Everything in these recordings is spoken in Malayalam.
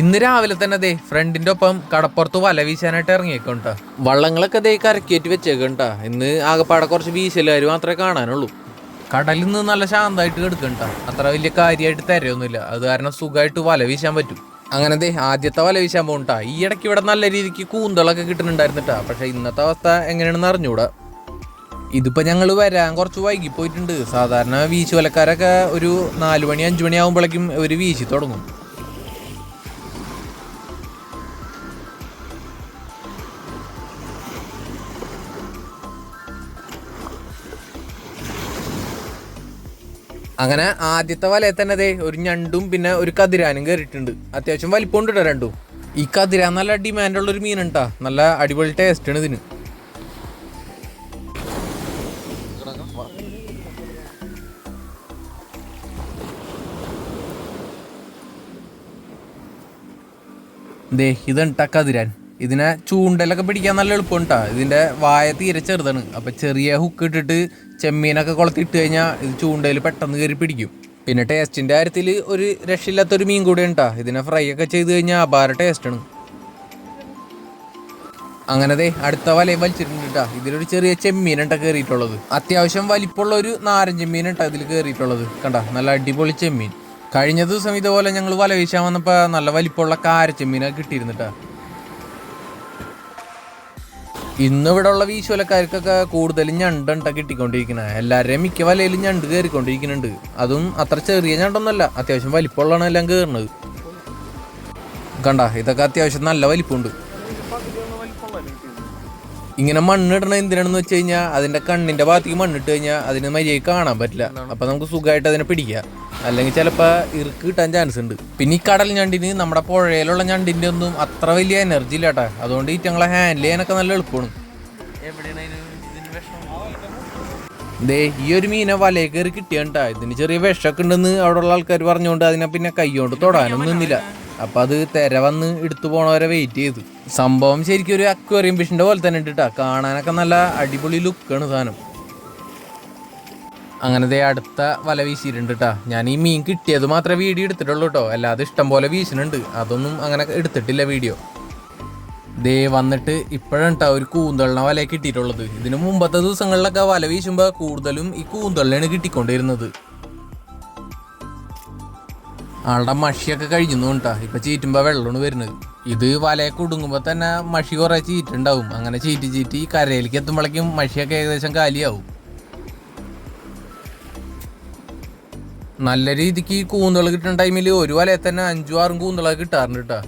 ഇന്ന് രാവിലെ തന്നെ ദേ ഫ്രണ്ടിന്റെ ഒപ്പം കടപ്പുറത്ത് വല വീശാനായിട്ട് ഇറങ്ങിയേക്കോണ്ടാ വള്ളങ്ങളൊക്കെ ദേ കരക്കേറ്റ് വെച്ചേക്കണ്ട ഇന്ന് ആകെപ്പാടെ കുറച്ച് വീശലുകാർ മാത്രമേ കാണാനുള്ളൂ. കടലിൽ നിന്ന് നല്ല ശാന്തമായിട്ട് കിടക്കണ്ട അത്ര വലിയ കാര്യമായിട്ട് തരയൊന്നുമില്ല. അത് കാരണം സുഖമായിട്ട് വല വീശാൻ പറ്റും. അങ്ങനെ ദേ ആദ്യത്തെ വല വീശാൻ പോകണ്ട. ഈ ഇടയ്ക്ക് ഇവിടെ നല്ല രീതിക്ക് കൂന്തളൊക്കെ കിട്ടുന്നുണ്ടായിരുന്നിട്ടാ. പക്ഷെ ഇന്നത്തെ അവസ്ഥ എങ്ങനെയാണെന്ന് അറിഞ്ഞൂടാ. ഇതിപ്പോ ഞങ്ങൾ വരാൻ കുറച്ച് വൈകി പോയിട്ടുണ്ട് സാധാരണ വീശുവലക്കാരൊക്കെ ഒരു നാല് മണി അഞ്ചു മണി ആകുമ്പോഴേക്കും ഒരു വീശി തുടങ്ങും. അങ്ങനെ ആദ്യത്തെ വലയിൽ തന്നെ അതെ ഒരു ഞണ്ടും പിന്നെ ഒരു കതിരാനും കയറിയിട്ടുണ്ട് അത്യാവശ്യം വലിപ്പമുണ്ട് കേട്ടോ രണ്ടും. ഈ കതിരാൻ നല്ല ഡിമാൻഡുള്ള ഒരു മീനുണ്ടാ നല്ല അടിപൊളി ടേസ്റ്റ് ആണ് ഇതിന്. ദേ ഇതുണ്ടാ കതിരാൻ. ഇതിനെ ചൂണ്ടലൊക്കെ പിടിക്കാൻ നല്ല എളുപ്പമുണ്ടാ ഇതിന്റെ വായ തീരെ ചെറുതാണ്. അപ്പൊ ചെറിയ ഹുക്ക് ഇട്ടിട്ട് ചെമ്മീനൊക്കെ കുളത്തിട്ട് കഴിഞ്ഞാൽ ഇത് ചൂണ്ടയിൽ പെട്ടെന്ന് കയറി പിടിക്കും. പിന്നെ ടേസ്റ്റിന്റെ കാര്യത്തിൽ ഒരു രക്ഷയില്ലാത്തൊരു മീൻ കൂടെ ഉണ്ടാ? ഇതിനെ ഫ്രൈ ഒക്കെ ചെയ്ത് കഴിഞ്ഞാൽ അപാര ടേസ്റ്റാണ് അങ്ങനെ ദേ അടുത്ത വലയും വലിച്ചിട്ടുണ്ട് ട്ടാ. ഇതിലൊരു ചെറിയ ചെമ്മീനുണ്ട കയറിയിട്ടുള്ളത്. അത്യാവശ്യം വലിപ്പമുള്ള ഒരു നാരഞ്ച മീനുണ്ട ഇതിൽ കയറിയിട്ടുള്ളത്. കണ്ട നല്ല അടിപൊളി ചെമ്മീൻ. കഴിഞ്ഞ ദിവസം ഇതുപോലെ ഞങ്ങൾ വല വീശാൻ വന്നപ്പോൾ നല്ല വലിപ്പമുള്ള കാരച്ചെമ്മീനൊക്കെ കിട്ടിയിരുന്നിട്ടാ ഇന്ന് ഇവിടെ ഉള്ള വീശുവലക്കാർക്കൊക്കെ കൂടുതലും ഞണ്ടുണ്ട കിട്ടിക്കൊണ്ടിരിക്കുന്നത് എല്ലാവരുടെയും മിക്ക വലയിലും ഞണ്ട് കയറിക്കൊണ്ടിരിക്കുന്നുണ്ട് അതും അത്ര ചെറിയ ഞണ്ടൊന്നുമല്ല അത്യാവശ്യം വലിപ്പമുള്ളതാണ് എല്ലാം കയറുന്നത് കണ്ട ഇതൊക്കെ അത്യാവശ്യം നല്ല വലിപ്പമുണ്ട്. ഇങ്ങനെ മണ്ണിടണ എന്തിനാണെന്ന് വെച്ച് കഴിഞ്ഞാൽ അതിന്റെ കണ്ണിന്റെ ഭാഗത്തേക്ക് മണ്ണിട്ട് കഴിഞ്ഞാൽ അതിന് മര്യാദ കാണാൻ പറ്റില്ല. അപ്പൊ നമുക്ക് സുഖമായിട്ട് അതിനെ പിടിക്കാം. അല്ലെങ്കിൽ ചിലപ്പോൾ ഇറുക്ക് കിട്ടാൻ ചാൻസ് ഉണ്ട്. പിന്നെ ഈ കടൽ ഞണ്ടിന് നമ്മുടെ പുഴയിലുള്ള ഞണ്ടിന്റെ ഒന്നും അത്ര വലിയ എനർജി ഇല്ല കേട്ടാ അതുകൊണ്ട് ഈ ഞങ്ങളെ ഹാൻഡിൽ ചെയ്യാനൊക്കെ നല്ല എളുപ്പമാണ്. ദേ ഈ ഒരു മീനെ വലയെ കയറി കിട്ടിയണ്ടാ ഇതിന് ചെറിയ വിഷമൊക്കെ ഉണ്ടെന്ന് അവിടെയുള്ള ആൾക്കാർ പറഞ്ഞുകൊണ്ട് അതിനെ പിന്നെ കൈ കൊണ്ട് തൊടാനൊന്നും നിന്നില്ല. അപ്പൊ അത് തെര വന്ന് എടുത്തു പോണവരെ വെയിറ്റ് ചെയ്തു. സംഭവം ശരിക്കും ഒരു അക്വേറിയം ഫിഷിന്റെ പോലെ തന്നെ ഉണ്ട് ട്ടാ. കാണാനൊക്കെ നല്ല അടിപൊളി ലുക്കാണ് സാധനം. അങ്ങനത്തെ അടുത്ത വല വീശിയിട്ടുണ്ട് കേട്ടാ ഞാൻ ഈ മീൻ കിട്ടിയത് മാത്രമേ വീഡിയോ എടുത്തിട്ടുള്ളൂ കേട്ടോ അല്ലാതെ ഇഷ്ടം പോലെ വീശുന്നുണ്ട് അതൊന്നും അങ്ങനെ എടുത്തിട്ടില്ല വീഡിയോ. ദേ വന്നിട്ട് ഇപ്പോഴാണ് ട്ടോ ഒരു കൂന്തളിനെ വല കിട്ടിയിട്ടുള്ളത്. ഇതിന് മുമ്പത്തെ ദിവസങ്ങളിലൊക്കെ വല വീശുമ്പോൾ കൂടുതലും ഈ കൂന്തളിനാണ് കിട്ടിക്കൊണ്ടിരുന്നത്. ആളുടെ മഷിയൊക്കെ കഴിഞ്ഞു കേട്ടാ ഇപ്പൊ ചീറ്റുമ്പോ വെള്ളമാണ് വരുന്നത്. ഇത് വലയെ കുടുങ്ങുമ്പോ തന്നെ മഷി കുറെ ചീറ്റുണ്ടാവും. അങ്ങനെ ചീറ്റി ചീറ്റി കരയിലേക്ക് എത്തുമ്പോഴേക്കും മഷിയൊക്കെ ഏകദേശം കാലിയാവും. നല്ല രീതിക്ക് കൂന്തൾ കിട്ടുന്ന ടൈമിൽ ഒരു വലയിൽ തന്നെ അഞ്ചും ആറും കൂന്തളൊക്കെ കിട്ടാറുണ്ട് കേട്ടാ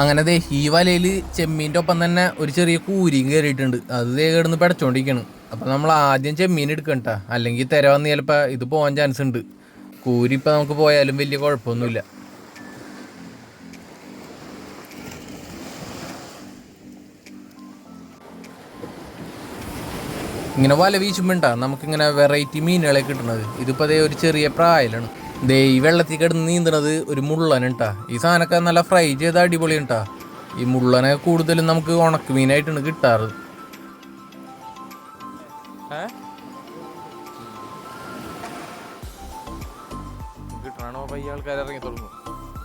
അങ്ങനെ ദേ ഈ വലയിൽ ചെമ്മീന്റെ ഒപ്പം തന്നെ ഒരു ചെറിയ കൂരിയും കയറിയിട്ടുണ്ട് അത് ദേ കിടന്ന് പിടച്ചോണ്ടിരിക്കണം. അപ്പം നമ്മൾ ആദ്യം ചെമ്മീൻ എടുക്കണ്ട അല്ലെങ്കിൽ തിര വന്ന് ചിലപ്പോൾ ഇത് പോകാൻ ചാൻസ് ഉണ്ട്. കൂരി ഇപ്പം നമുക്ക് പോയാലും വലിയ കുഴപ്പമൊന്നുമില്ല. ഇങ്ങനെ വല വീശുമ്പോണ്ടാ നമുക്കിങ്ങനെ വെറൈറ്റി മീനുകളെ കിട്ടുന്നത് ഇതിപ്പോൾ അതേ ഒരു ചെറിയ പ്രായലാണ്. ദേ ഈ വെള്ളത്തിൽ കിടന്ന് നീന്തണത് ഒരു മുള്ളനുണ്ടാ ഈ സാധനമൊക്കെ നല്ല ഫ്രൈ ചെയ്ത അടിപൊളിയുണ്ടാ ഈ മുള്ളനെ കൂടുതലും നമുക്ക് ഉണക്ക് മീനായിട്ടാണ് കിട്ടാറ്.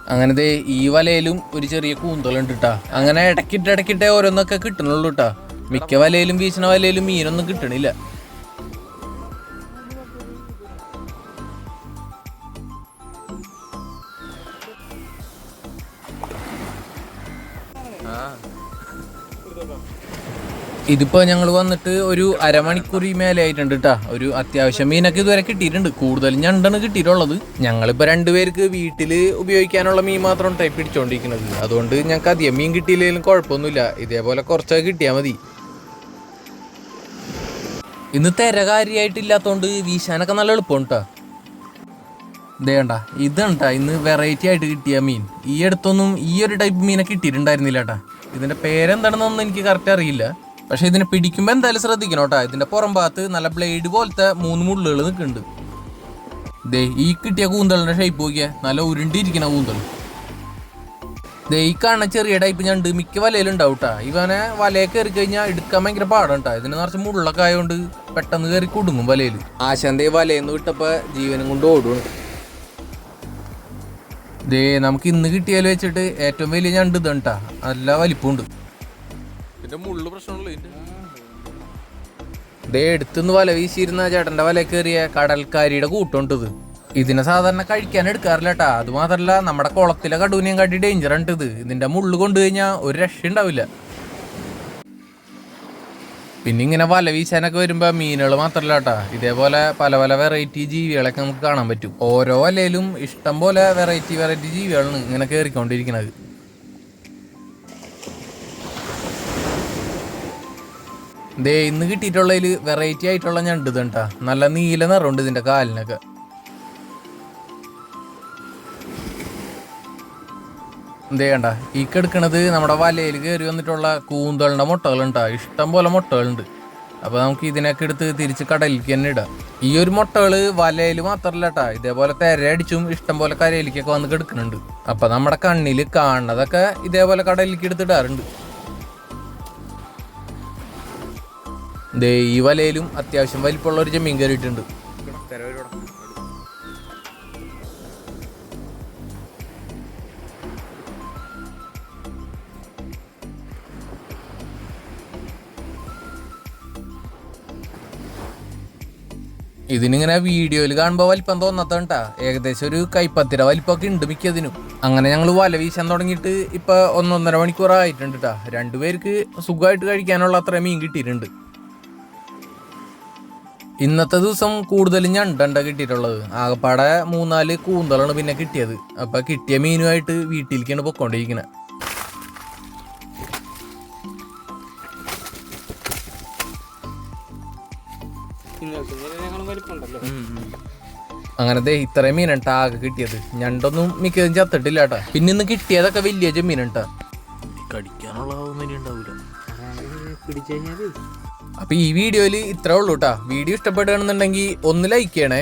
അങ്ങനെ ദേ ഈ വലയിലും ഒരു ചെറിയ കൂന്തലുണ്ട് അങ്ങനെ ഇടക്കിട്ട് ഇടക്കിട്ടേ ഓരോന്നൊക്കെ കിട്ടണുള്ളൂ ട്ടാ. മിക്ക വലയിലും വീശണ വലയിലും മീനൊന്നും കിട്ടണില്ല. ഇതിപ്പോ ഞങ്ങൾ വന്നിട്ട് ഒരു അരമണിക്കൂർ മേലെ ആയിട്ടുണ്ട് കേട്ടാ ഒരു അത്യാവശ്യം മീനൊക്കെ ഇതുവരെ കിട്ടിയിട്ടുണ്ട്. കൂടുതലും ഞണ്ടാണ് കിട്ടിയിട്ടുള്ളത്. ഞങ്ങളിപ്പോ രണ്ടുപേർക്ക് വീട്ടിൽ ഉപയോഗിക്കാനുള്ള മീൻ മാത്രം ടൈപ്പ് പിടിച്ചോണ്ടിരിക്കുന്നത്. അതുകൊണ്ട് ഞങ്ങൾക്ക് അധികം മീൻ കിട്ടിയില്ലെങ്കിലും കുഴപ്പമൊന്നുമില്ല. ഇതേപോലെ കുറച്ചൊക്കെ കിട്ടിയാൽ മതി. ഇന്ന് തിരകാരിയായിട്ടില്ലാത്തോണ്ട് വീശാനൊക്കെ നല്ല എളുപ്പം കേട്ടോ ഇതേണ്ട ഇതുണ്ടാ ഇന്ന് വെറൈറ്റി ആയിട്ട് കിട്ടിയ മീൻ. ഈ അടുത്തൊന്നും ഈ ഒരു ടൈപ്പ് മീനെ കിട്ടിയിട്ടുണ്ടായിരുന്നില്ല കേട്ടാ ഇതിന്റെ പേരെന്താണെന്നൊന്നും എനിക്ക് കറക്റ്റ് അറിയില്ല. പക്ഷെ ഇതിനെ പിടിക്കുമ്പോൾ എന്തായാലും ശ്രദ്ധിക്കണം കേട്ടോ. ഇതിന്റെ പുറം ഭാഗത്ത് നല്ല ബ്ലേഡ് പോലത്തെ മൂന്ന് മുള്ളുകൾ നിൽക്കുന്നുണ്ട്. ദേ ഈ കിട്ടിയ കൂന്തളിന്റെ ഷേപ്പ് നോക്കിയ. നല്ല ഉരുണ്ടിരിക്കുന്ന കൂന്തൾ. ദേ ഈ കാണുന്ന ചെറിയ ടൈപ്പ് ഞണ്ട് മിക്ക വലയിലും ഉണ്ടാവും കേട്ടോ ഇവനെ വലയെ കയറി കഴിഞ്ഞാൽ എടുക്കാൻ ഭയങ്കര പാടാണ് കേട്ടോ ഇതിന് നിറച്ച് മുള്ളൊക്കെ ആയതുകൊണ്ട് പെട്ടെന്ന് കയറി കുടുങ്ങും വലയിൽ ആശാന്റെ വലയെന്ന് വിട്ടപ്പോ ജീവനും കൊണ്ട് ഓടുകയാണ് ദേ നമുക്ക് ഇന്ന് കിട്ടിയാൽ വെച്ചിട്ട് ഏറ്റവും വലിയ ഞണ്ട് ഇതണ്ടാ നല്ല വലിപ്പമുണ്ട് ഇതിന്റെ മുള്ളു പ്രശ്നമുള്ളൂ ദേ എടുത്തുനിന്ന് വല വീശിയിരുന്ന ചേട്ടന്റെ വല കയറിയ കടൽക്കാരിയുടെ കൂട്ടമുണ്ടത് ഇതിനെ സാധാരണ കഴിക്കാൻ എടുക്കാറില്ല കേട്ടാ അത് മാത്രല്ല നമ്മുടെ കുളത്തിലെ കടുവിനെയും കാട്ടി ഡേഞ്ചർ ഉണ്ട് ഇത്. ഇതിന്റെ മുള്ളു കൊണ്ടു കഴിഞ്ഞാൽ ഒരു രക്ഷ ഉണ്ടാവില്ല. പിന്നെ ഇങ്ങനെ വല വീശാനൊക്കെ വരുമ്പോ മീനുകൾ മാത്രല്ല കേട്ടാ ഇതേപോലെ പല പല വെറൈറ്റി ജീവികളൊക്കെ നമുക്ക് കാണാൻ പറ്റും. ഓരോ വലയിലും ഇഷ്ടം പോലെ വെറൈറ്റി വെറൈറ്റി ജീവികളാണ് ഇങ്ങനെ കയറിക്കൊണ്ടിരിക്കുന്നത്. ദേ ഇന്ന് കിട്ടിയിട്ടുള്ളതിൽ വെറൈറ്റി ആയിട്ടുള്ള ഞണ്ട് ഇതുണ്ടാ? നല്ല നീല നിറമുണ്ട് ഇതിന്റെ കാലിനൊക്കെ. എന്തേ കണ്ട ഈ കെടുക്കണത് നമ്മുടെ വലയിൽ കയറി വന്നിട്ടുള്ള കൂന്തളിന്റെ മുട്ടകളുണ്ടാ? ഇഷ്ടം പോലെ മുട്ടകളുണ്ട്. അപ്പോൾ നമുക്ക് ഇതിനൊക്കെ എടുത്ത് തിരിച്ച് കടലിലേക്ക് തന്നെ ഇടാം. ഈ ഒരു മുട്ടകൾ വലയിൽ മാത്രല്ല കേട്ടാ ഇതേപോലെ ഇഷ്ടം പോലെ കരയിലേക്കൊക്കെ വന്ന് കിടക്കുന്നുണ്ട്. അപ്പോൾ നമ്മുടെ കണ്ണിൽ കാണുന്നതൊക്കെ ഇതേപോലെ കടലിലേക്ക് എടുത്തിടാറുണ്ട്. ദേ ഈ വലയിലും അത്യാവശ്യം വലിപ്പമുള്ള ഒരു ചെമ്മീൻ കയറിയിട്ടുണ്ട് ഇതിനിങ്ങനെ വീഡിയോയിൽ കാണുമ്പോൾ വലിപ്പം തോന്നത്തണ്ടാ. ഏകദേശം ഒരു കൈപ്പത്തിര വലിപ്പമൊക്കെ ഉണ്ട് മിക്കതിനും. അങ്ങനെ ഞങ്ങൾ വല വീശാൻ തുടങ്ങിയിട്ട് ഇപ്പോൾ ഒന്നൊന്നര മണിക്കൂർ ആയിട്ടുണ്ട് കേട്ടാ രണ്ടുപേർക്ക് സുഖമായിട്ട് കഴിക്കാനുള്ള അത്ര മീൻ കിട്ടിയിട്ടുണ്ട്. ഇന്നത്തെ ദിവസം കൂടുതൽ ഞണ്ടണ്ട കിട്ടിയിട്ടുള്ളത്. ആകപ്പാടെ മൂന്നാൽ കൂന്തളാണ് പിന്നെ കിട്ടിയത്. അപ്പൊ കിട്ടിയ മീനുമായിട്ട് വീട്ടിലേക്കാണ് പൊക്കോണ്ടിരിക്കുന്നത് അങ്ങനത്തെ ഇത്രയും മീനുണ്ടാ ആകെ കിട്ടിയത്. ഞണ്ടൊന്നും മിക്കതും ചത്തിട്ടില്ല കേട്ടാ പിന്നെ ഇന്ന് കിട്ടിയതൊക്കെ വലിയ ചെമ്മീനുണ്ടാ കടിക്കാനുള്ള പിടിച്ചു കഴിഞ്ഞാൽ അപ്പൊ ഈ വീഡിയോയിൽ ഇത്രേ ഉള്ളൂ കേട്ടാ വീഡിയോ ഇഷ്ടപ്പെടുകയാണെന്നുണ്ടെങ്കിൽ ഒന്ന് ലൈക്ക് ചെയ്യണേ.